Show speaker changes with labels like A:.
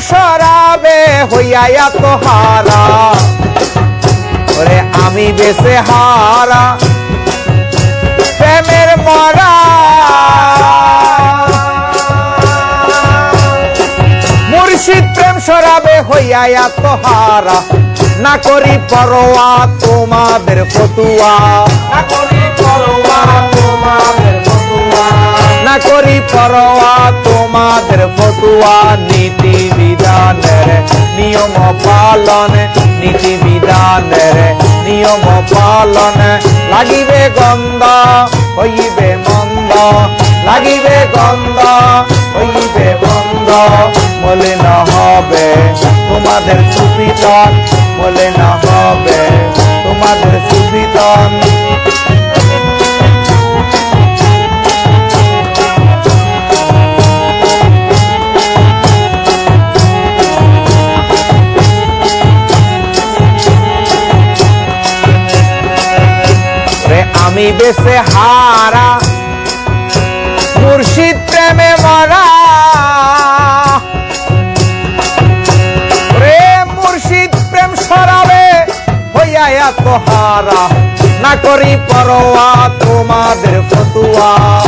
A: সরাবে হইয়া এত হারা। ওরে আমি বেসে হারা। প্রেমের মরা। মুর্শিদ প্রেম সরাবে হইয়া এত হারা। না করি পরোয়া তোমাদের ফতুয়া।
B: না পরোয়া, তোমাদের ফতুয়া,
A: নীতি বিধানের নিয়ম পালন, নীতি বিধানের নিয়ম পালন। লাগিবে গন্ধ, হইবে মন্দ। লাগিবে গন্ধ, হইবে বন্ধ বলে না হবে তোমাদের সুবিধন বলে না হবে তোমাদের সুবিধন আমি বেসে হারা। মুর্শিদ প্রেমে মারা। প্রেম মুর্শিদ, প্রেম সরাবে হইয়া এত হারা। না করি পরোয়া তোমাদের ফতুয়া।